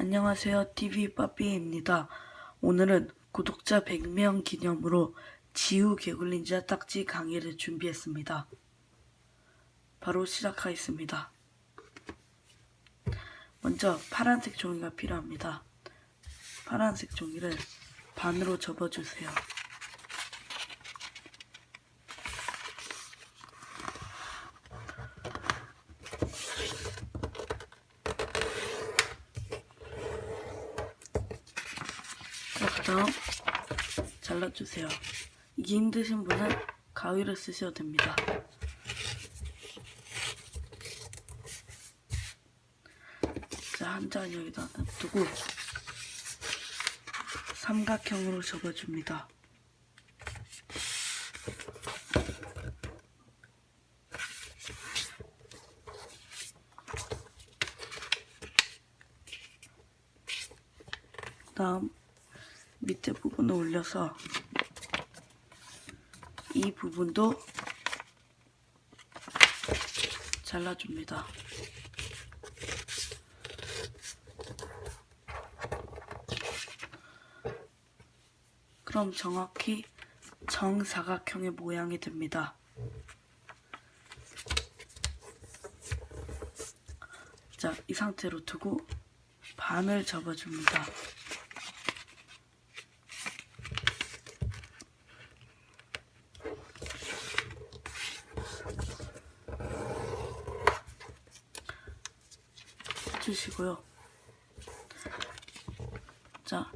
안녕하세요. TV 빠삐입니다. 오늘은 구독자 100명 기념으로 지우 개굴린자 딱지 강의를 준비했습니다. 바로 시작하겠습니다. 먼저 파란색 종이가 필요합니다. 파란색 종이를 반으로 접어주세요. 그다음 잘라주세요. 이게 힘드신 분은 가위를 쓰셔도 됩니다. 자, 한장 여기다 놔두고 삼각형으로 접어줍니다. 다음 밑에 부분을 올려서 이 부분도 잘라줍니다. 그럼 정확히 정사각형의 모양이 됩니다. 자, 이 상태로 두고 반을 접어줍니다. 주시고요. 자,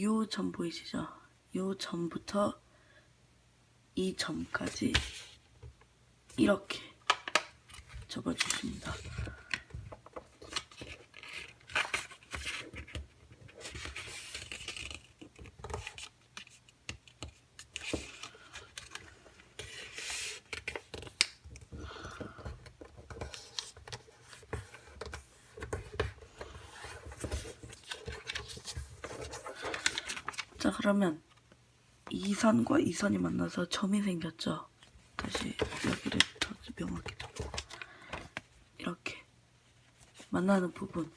요 점 보이시죠? 요 점부터 이 점까지 이렇게 접어주십니다. 자, 그러면 이 선과 이 선이 만나서 점이 생겼죠? 다시 여기를 더 명확히 두고 이렇게 만나는 부분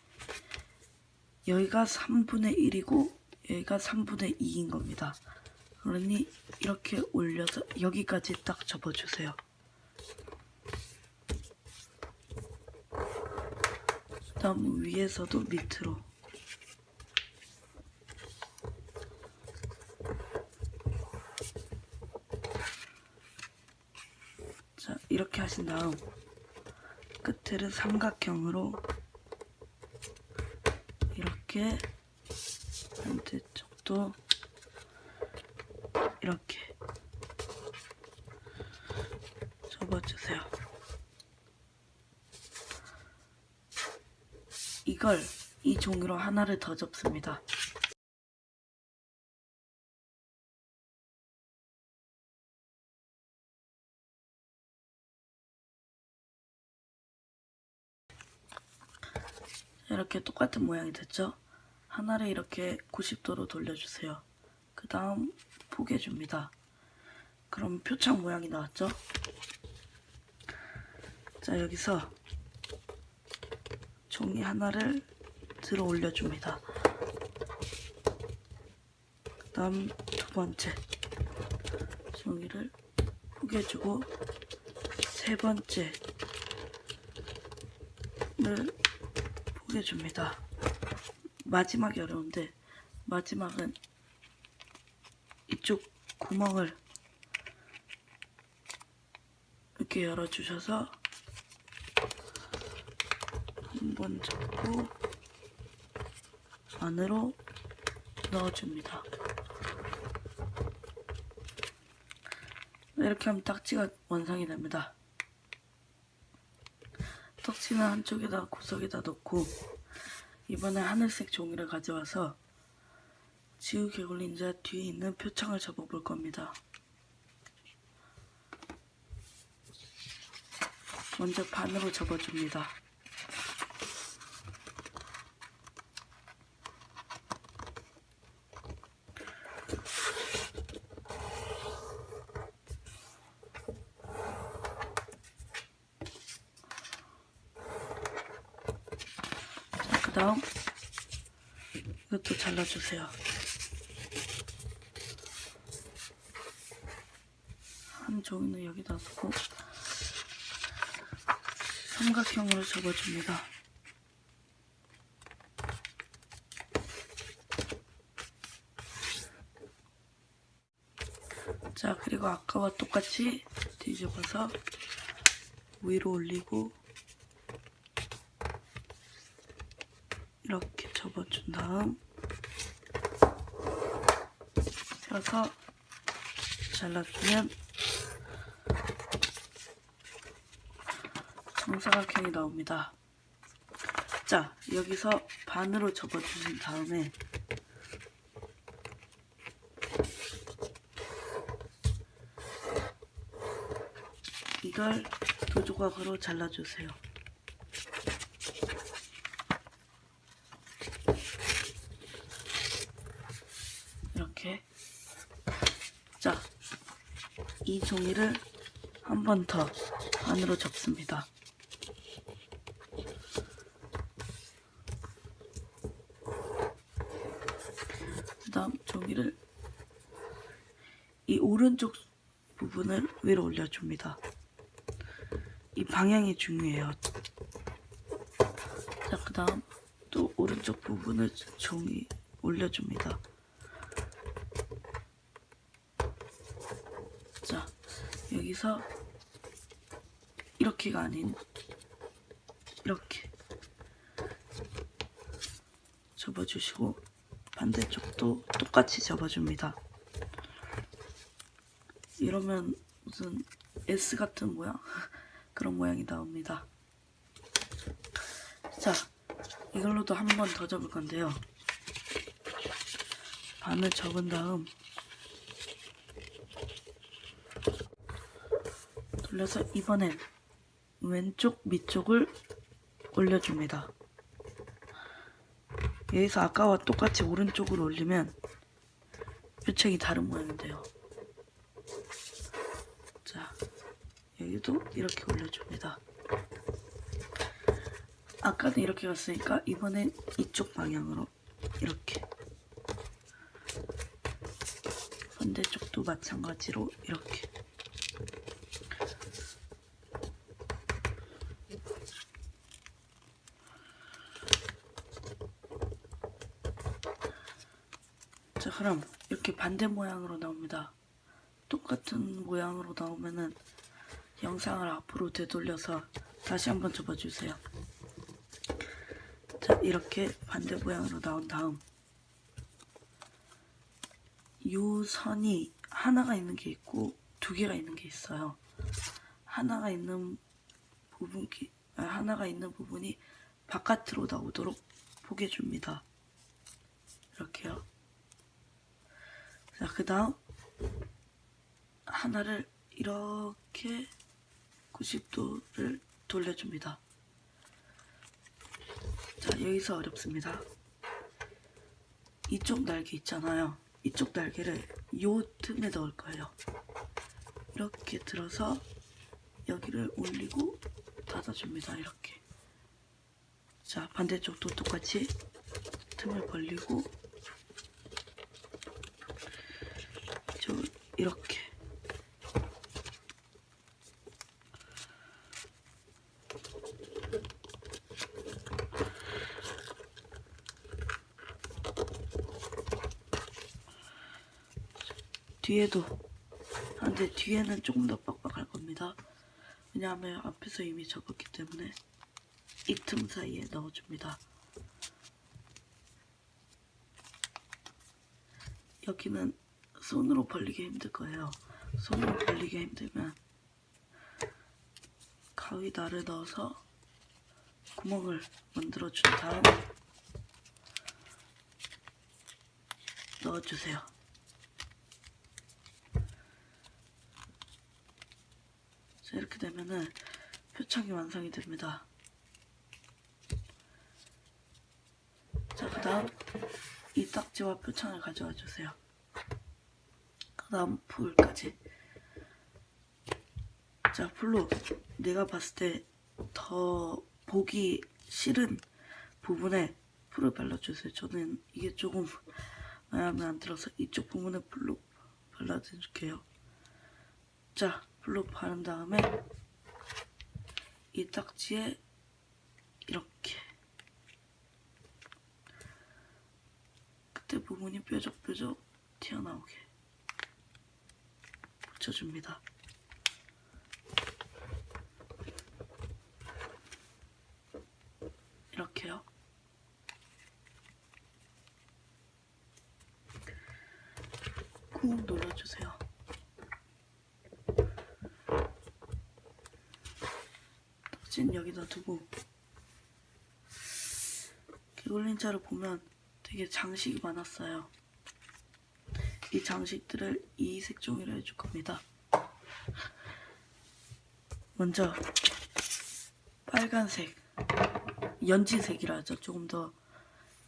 여기가 3분의 1이고 여기가 3분의 2인 겁니다. 그러니 이렇게 올려서 여기까지 딱 접어주세요. 다음 위에서도 밑으로 자, 하신 다음 끝을 삼각형으로 이렇게 반대쪽도 이렇게 접어주세요. 이걸 이 종이로 하나를 더 접습니다. 이렇게 똑같은 모양이 됐죠? 하나를 이렇게 90도로 돌려주세요. 그 다음 포개줍니다. 그럼 표창 모양이 나왔죠? 자, 여기서 종이 하나를 들어 올려줍니다. 그 다음 두 번째 종이를 포개주고 세 번째를 포개줍니다. 마지막이 어려운데 마지막은 이쪽 구멍을 이렇게 열어주셔서 한 번 잡고 안으로 넣어줍니다. 이렇게 하면 딱지가 완성이 됩니다. 떡지는 한쪽에다 구석에다 넣고 이번에 하늘색 종이를 가져와서 지우 개굴린자 뒤에 있는 표창을 접어볼 겁니다. 먼저 반으로 접어줍니다. 다음 이것도 잘라주세요. 한 종이는 여기다 두고 삼각형으로 접어줍니다. 자, 그리고 아까와 똑같이 뒤집어서 위로 올리고 이렇게 접어 준 다음 펴서 잘라주면 정사각형이 나옵니다. 자, 여기서 반으로 접어주신 다음에 이걸 두 조각으로 잘라주세요. 이렇게 자, 이 종이를 한 번 더 안으로 접습니다. 그 다음 종이를 이 오른쪽 부분을 위로 올려줍니다. 이 방향이 중요해요. 자, 그 다음 또 오른쪽 부분을 종이 올려줍니다. 자, 여기서 이렇게가 아닌 이렇게 접어주시고 반대쪽도 똑같이 접어줍니다. 이러면 무슨 S 같은 모양? 그런 모양이 나옵니다. 자, 이걸로도 한 번 더 접을 건데요. 반을 접은 다음 돌려서 이번엔 왼쪽 밑쪽을 올려줍니다. 여기서 아까와 똑같이 오른쪽으로 올리면 표책이 다른 모양이 돼요. 자, 여기도 이렇게 올려줍니다. 아까는 이렇게 갔으니까 이번엔 이쪽 방향으로 이렇게 반대쪽도 마찬가지로 이렇게 자 그럼 이렇게 반대 모양으로 나옵니다. 똑같은 모양으로 나오면은 영상을 앞으로 되돌려서 다시 한번 접어주세요. 자 이렇게 반대 모양으로 나온 다음 요 선이 하나가 있는 게 있고 두 개가 있는 게 있어요. 하나가 있는 부분 아, 하나가 있는 부분이 바깥으로 나오도록 보게 줍니다. 이렇게요. 자, 그 다음 하나를 이렇게 90도를 돌려줍니다. 자, 여기서 어렵습니다. 이쪽 날개 있잖아요. 이쪽 날개를 요 틈에 넣을 거예요. 이렇게 들어서 여기를 올리고 닫아줍니다. 이렇게. 자, 반대쪽도 똑같이 틈을 벌리고 저 이렇게 뒤에도 아, 근데 뒤에는 조금 더 빡빡할 겁니다. 왜냐하면 앞에서 이미 접었기 때문에 이 틈 사이에 넣어줍니다. 여기는 손으로 벌리기 힘들 거예요. 손으로 벌리기 힘들면 가위날을 넣어서 구멍을 만들어 준 다음 넣어주세요. 자, 이렇게 되면은 표창이 완성이 됩니다. 자, 그 다음 이 딱지와 표창을 가져와 주세요. 그 다음 풀까지. 자, 풀로 내가 봤을 때 더 보기 싫은 부분에 풀을 발라주세요. 저는 이게 조금 마음에 안 들어서 이쪽 부분에 풀로 발라드릴게요. 자, 풀로 바른 다음에 이 딱지에 이렇게 끝에 부분이 뾰족뾰족 튀어나오게 붙여줍니다. 이렇게요. 꾹 눌러주세요. 떡진 여기다 두고 개굴린자를 보면 되게 장식이 많았어요. 이 장식들을 이 색종이로 해줄 겁니다. 먼저 빨간색 연지색이라 하죠. 조금 더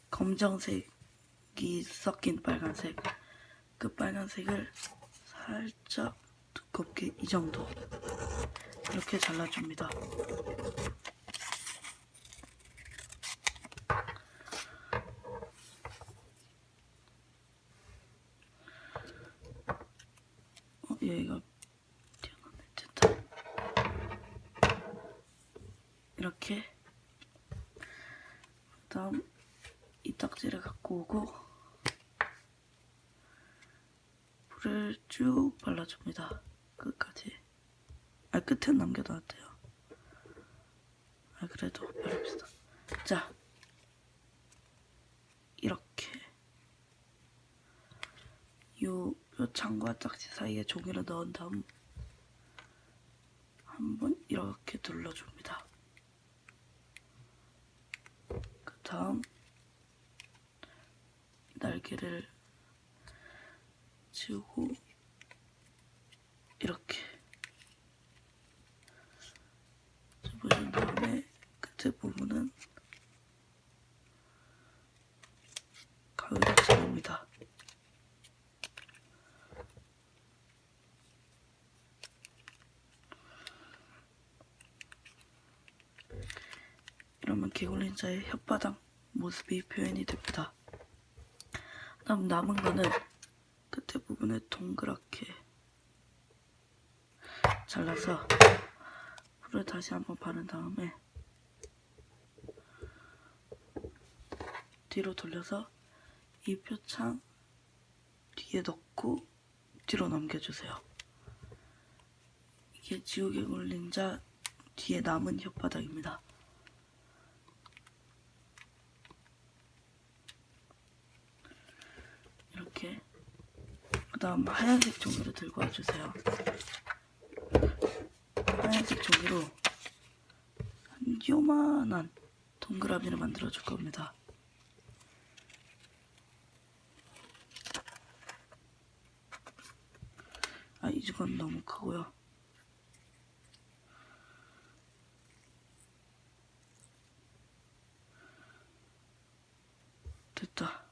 검정색이 섞인 빨간색. 그 빨간색을 살짝 두껍게 이 정도 이렇게 잘라줍니다. 어, 얘가 튀어나왔네. 됐다. 이렇게 그다음 이 딱지를 갖고 오고 불을 쭉 발라줍니다. 끝까지. 아 끝엔 남겨둬야 돼요. 아 그래도 바릅시다. 자 이렇게 요 뼈창과 딱지 사이에 종이를 넣은 다음 한번 이렇게 둘러줍니다. 그 다음 날개를 지우고 이렇게 접어준 다음에 끝에 부분은 가위로 자릅니다. 이러면 개굴린자의 혓바닥 모습이 표현이 됩니다. 다음 남은 거는 끝에 부분에 동그랗게 잘라서 풀을 다시 한번 바른 다음에 뒤로 돌려서 이 표창 뒤에 넣고 뒤로 넘겨주세요. 이게 지우개 굴린자 뒤에 남은 혓바닥입니다. 이렇게 그 다음 하얀색 종이를 들고 와주세요. 하얀색 종이로 한 요만한 동그라미를 만들어 줄 겁니다. 아, 이건 너무 크고요. 됐다.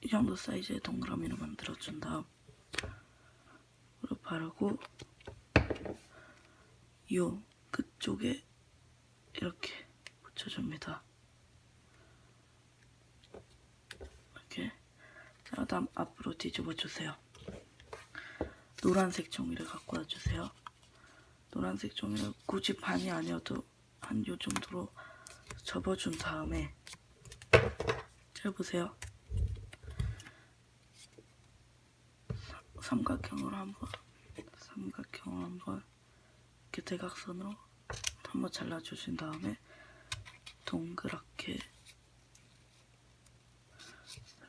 이 정도 사이즈의 동그라미를 만들어준 다음 으로 바르고 요 끝쪽에 이렇게 붙여줍니다. 이렇게 자 다음 앞으로 뒤집어 주세요. 노란색 종이를 갖고 와주세요. 노란색 종이를 굳이 반이 아니어도 한 요 정도로 접어준 다음에 잘 보세요. 삼각형으로 한번 삼각형으로 한번 이렇게 대각선으로 한번 잘라주신 다음에 동그랗게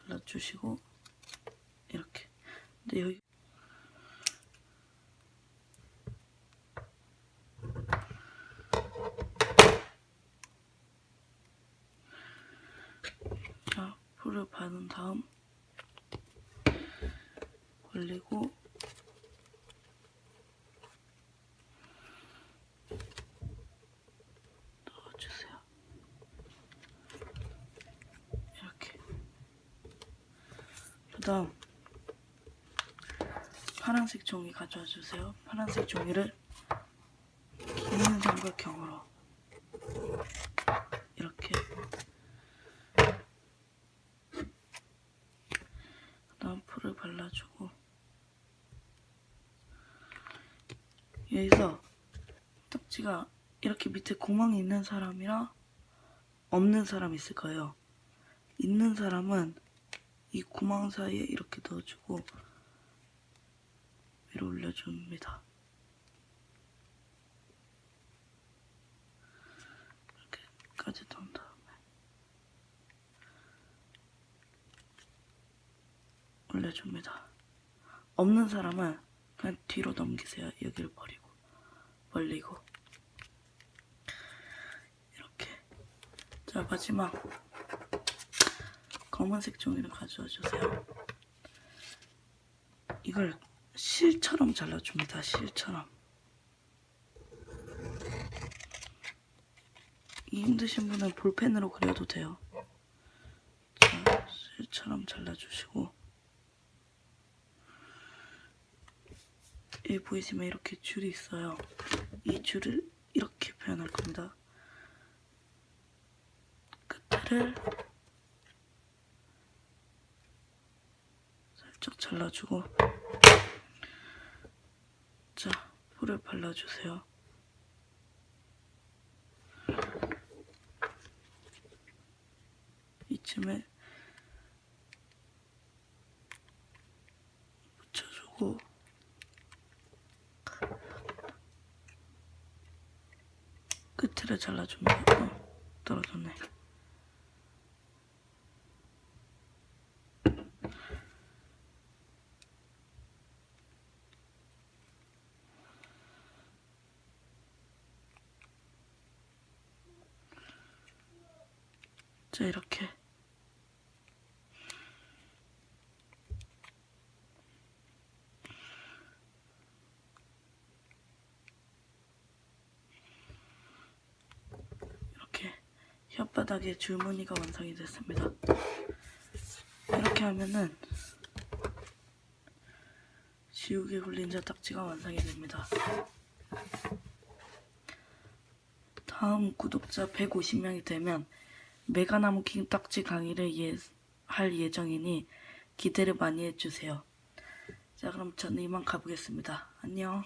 잘라주시고 이렇게. 근데 여기 자 풀을 바른 다음 올리고 넣어주세요. 이렇게. 그다음 파란색 종이 가져와 주세요. 파란색 종이를 긴 삼각형으로 이렇게 그다음 풀을 발라주고 여기서 딱지가 이렇게 밑에 구멍이 있는 사람이랑 없는 사람이 있을 거예요. 있는 사람은 이 구멍 사이에 이렇게 넣어주고 위로 올려줍니다. 이렇게까지 넣은 다음에 올려줍니다. 없는 사람은 그냥 뒤로 넘기세요. 여기를 버리고 벌리고 이렇게 자 마지막 검은색 종이를 가져와 주세요. 이걸 실처럼 잘라줍니다. 실처럼. 이 힘드신 분은 볼펜으로 그려도 돼요. 자, 실처럼 잘라주시고 여기 보이시면 이렇게 줄이 있어요. 이 줄을 이렇게 표현할 겁니다. 끝을 살짝 잘라주고 자, 풀을 발라주세요. 이쯤에 붙여주고 끝을 잘라줍니다. 어, 떨어졌네. 자, 이렇게. 이렇게 혓바닥에 줄무늬가 완성이 됐습니다. 이렇게 하면은 지우개 굴린 자 딱지가 완성이 됩니다. 다음 구독자 150명이 되면 메가나무 킹 딱지 강의를 예, 할 예정이니 기대를 많이 해주세요. 자 그럼 저는 이만 가보겠습니다. 안녕.